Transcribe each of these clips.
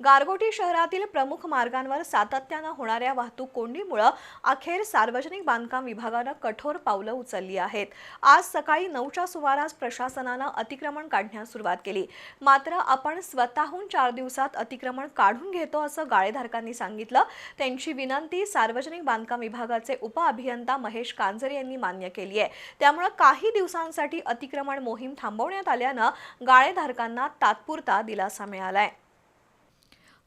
गारगोटी शहरातील प्रमुख मार्गांवर सातत्यानं होणाऱ्या वाहतूक कोंडीमुळं अखेर सार्वजनिक बांधकाम विभागानं कठोर पावलं उचलली आहेत. आज सकाळी नऊच्या सुमारास प्रशासनानं अतिक्रमण काढण्यास सुरुवात केली. मात्र आपण स्वतःहून चार दिवसात अतिक्रमण काढून घेतो असं गाळेधारकांनी सांगितलं. त्यांची विनंती सार्वजनिक बांधकाम विभागाचे उपअभियंता महेश कांजरे यांनी मान्य केली आहे. त्यामुळं काही दिवसांसाठी अतिक्रमण मोहीम थांबवण्यात आल्यानं गाळेधारकांना तात्पुरता दिलासा मिळालाय.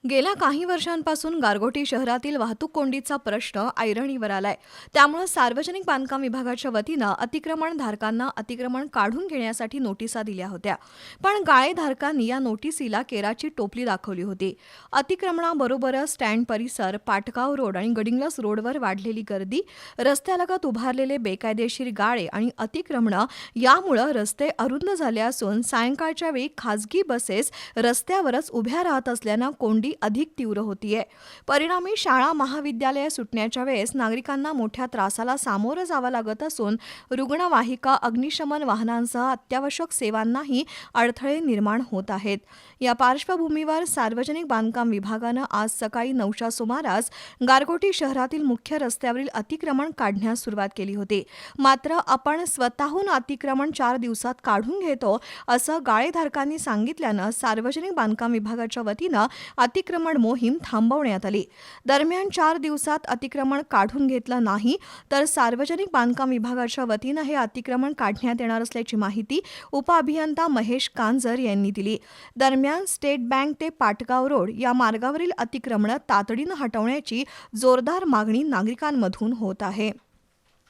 गेल्या काही वर्षांपासून गारगोटी शहरातील वाहतूक कोंडीचा प्रश्न ऐरणीवर आलाय. त्यामुळे सार्वजनिक बांधकाम विभागाच्या वतीनं अतिक्रमणधारकांना अतिक्रमण काढून घेण्यासाठी नोटिसा दिल्या होत्या. पण गाळेधारकांनी या नोटिसीला केराची टोपली दाखवली होती. अतिक्रमणाबरोबरच स्टँड परिसर पाटगाव रोड आणि गडिंग्लस रोडवर वाढलेली गर्दी रस्त्यालगत उभारलेले बेकायदेशीर गाळे आणि अतिक्रमणं यामुळं रस्ते अरुंद झाले असून सायंकाळच्या वेळी खासगी बसेस रस्त्यावरच उभ्या राहत असल्यानं कोंडी अधिक तीव्र होतीये. परिणामी शाळा महाविद्यालये सुटण्याच्या वेळेस नागरिकांना मोठ्या त्रासाला सामोरं जावं लागत असून रुग्णवाहिका अग्निशमन वाहनांसह अत्यावश्यक सेवांनाही अडथळे निर्माण होत आहेत. या पार्श्वभूमीवर सार्वजनिक बांधकाम विभागानं आज सकाळी नऊच्या सुमारास गारगोटी शहरातील मुख्य रस्त्यावरील अतिक्रमण काढण्यास सुरुवात केली होती. मात्र आपण स्वतःहून अतिक्रमण चार दिवसात काढून घेतो असं गाळेधारकांनी सांगितल्यानं सार्वजनिक बांधकाम विभागाच्या वतीनं अतिक्रमण मोहीम थांबवण्यात आली. दरम्यान चार दिवसात अतिक्रमण काढून घेतलं नाही तर सार्वजनिक बांधकाम विभागाच्या वतीनं हे अतिक्रमण काढण्यात येणार असल्याची माहिती उपअभियंता महेश कांजर यांनी दिली. दरम्यान स्टेट बँक ते पाटगाव रोड या मार्गावरील अतिक्रमणं तातडीनं हटवण्याची जोरदार मागणी नागरिकांमधून होत आहे.